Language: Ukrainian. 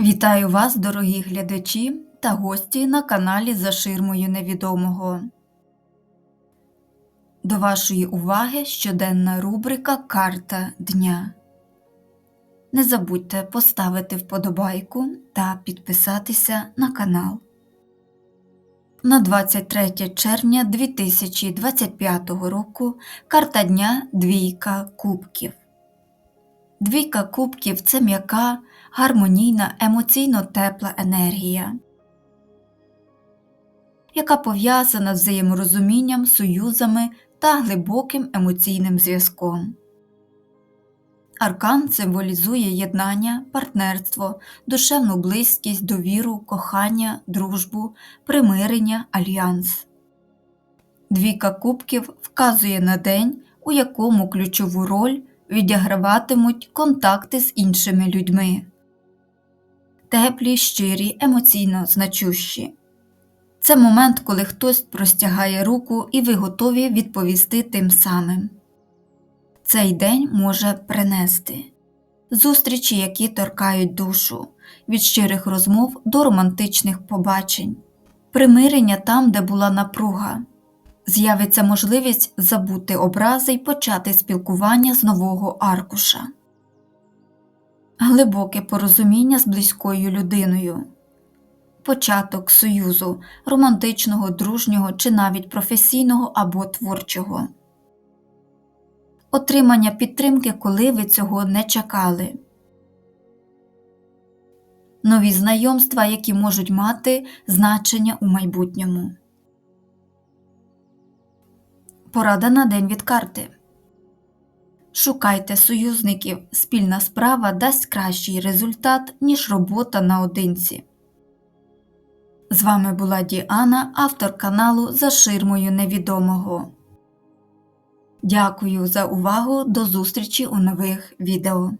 Вітаю вас, дорогі глядачі та гості на каналі За ширмою невідомого. До вашої уваги щоденна рубрика Карта дня. Не забудьте поставити вподобайку та підписатися на канал. На 23 червня 2025 року карта дня Двійка кубків. Двійка кубків це м'яка, гармонійна, емоційно тепла енергія, яка пов'язана взаєморозумінням, союзами та глибоким емоційним зв'язком. Аркан символізує єднання, партнерство, душевну близькість, довіру, кохання, дружбу, примирення, альянс. Двійка кубків вказує на день, у якому ключову роль відіграватимуть контакти з іншими людьми. Теплі, щирі, емоційно значущі. Це момент, коли хтось простягає руку і ви готові відповісти тим самим. Цей день може принести зустрічі, які торкають душу, від щирих розмов до романтичних побачень, примирення там, де була напруга, з'явиться можливість забути образи й почати спілкування з нового аркуша, глибоке порозуміння з близькою людиною, початок союзу, романтичного, дружнього чи навіть професійного або творчого, отримання підтримки, коли ви цього не чекали. Нові знайомства, які можуть мати значення у майбутньому. Порада на день від карти. Шукайте союзників. Спільна справа дасть кращий результат, ніж робота наодинці. З вами була Діана, автор каналу За ширмою невідомого. Дякую за увагу. До зустрічі у нових відео.